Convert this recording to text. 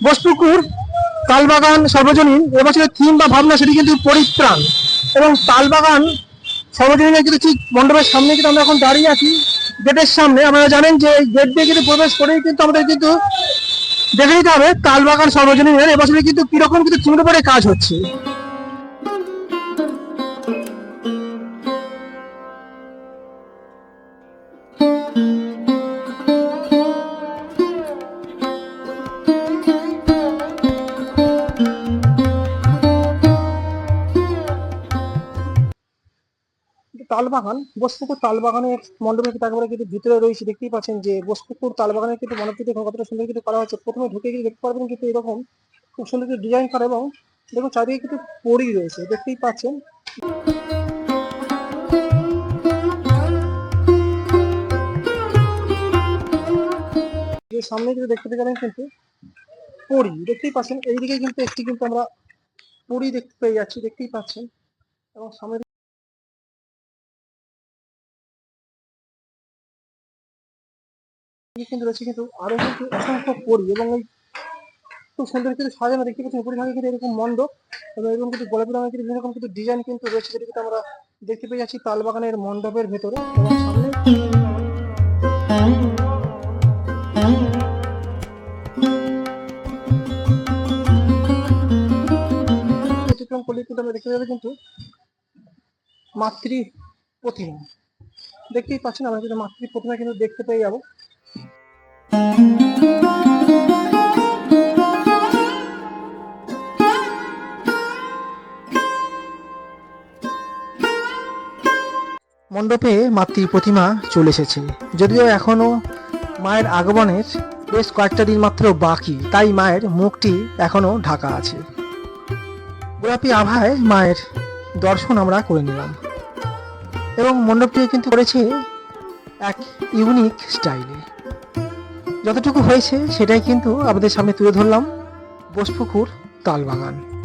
বস্তুকুর তালবাগান সর্বজনীন এবছরের থিম বা ভাবনা সেটি কিন্তু পরিত্রাণ। এবং তালবাগান সর্বজনীনের কিন্তু ঠিক মণ্ডপের সামনে কিন্তু আমরা এখন দাঁড়িয়ে আছি, গেটের সামনে। আপনারা জানেন যে গেট দিয়ে কিন্তু প্রবেশ করেই কিন্তু আমাদের কিন্তু দেখে নিতে হবে তালবাগান সর্বজনীনের এবছরে কিন্তু কীরকম কিন্তু থিমের করে কাজ হচ্ছে। তালবাগান, বোসপুকুর তালবাগানের মণ্ডপের কিন্তু একেবারে কিন্তু ভিতরে রয়েছে, দেখতেই পাচ্ছেন যে বোসপুকুর তালবাগানের কিন্তু মণ্ডপটি দেখুন কতটা সুন্দর কিন্তু করা হচ্ছে প্রথমে ঢুকে গিয়ে দেখতে পারবেন কিন্তু এরকম খুব সুন্দর করে ডিজাইন করা এবং দেখুন চারিদিকে কিন্তু পরি রয়েছে, দেখতেই পাচ্ছেন। সামনে যদি দেখতে পেয়ে কিন্তু পরি, দেখতেই পাচ্ছেন। এইদিকে কিন্তু একটি কিন্তু আমরা পরি দেখতে পেয়ে যাচ্ছি, দেখতেই পাচ্ছেন। এবং সামনে দিকে কিন্তু রয়েছে কিন্তু আরও কিন্তু অসংখ্য পরি এবং এই খুব সুন্দর কিন্তু সাজানো দেখতে পাচ্ছেন উপরে ভাগে কিন্তু এরকম মণ্ডপ এবং এরকম কিন্তু গোলাপি রঙের কিন্তু বিভিন্ন রকম কিন্তু ডিজাইন কিন্তু রয়েছে যেটা কিন্তু আমরা দেখতে পেয়ে যাচ্ছি তালবাগানের মণ্ডপের ভেতরে এবং সামনে অতিক্রম করলে কিন্তু আমরা দেখতে পাবো কিন্তু মাতৃ প্রতিমা। দেখতেই পাচ্ছেন আমরা কিন্তু মাতৃ প্রতিমা কিন্তু দেখতে পেয়ে যাব। মণ্ডপে মাতৃ প্রতিমা চলে এসেছে। যদিও এখনও মায়ের আগমনের বেশ কয়েকটা দিন মাত্র বাকি, তাই মায়ের মুখটি এখনও ঢাকা আছে। গোলাপি আভায় মায়ের দর্শন আমরা করে নিলাম। এবং মণ্ডপটি কিন্তু করেছে এক ইউনিক স্টাইলে। যতটুকু হয়েছে সেটাই কিন্তু আমাদের সামনে তুলে ধরলাম। বোসপুকুর তালবাগান।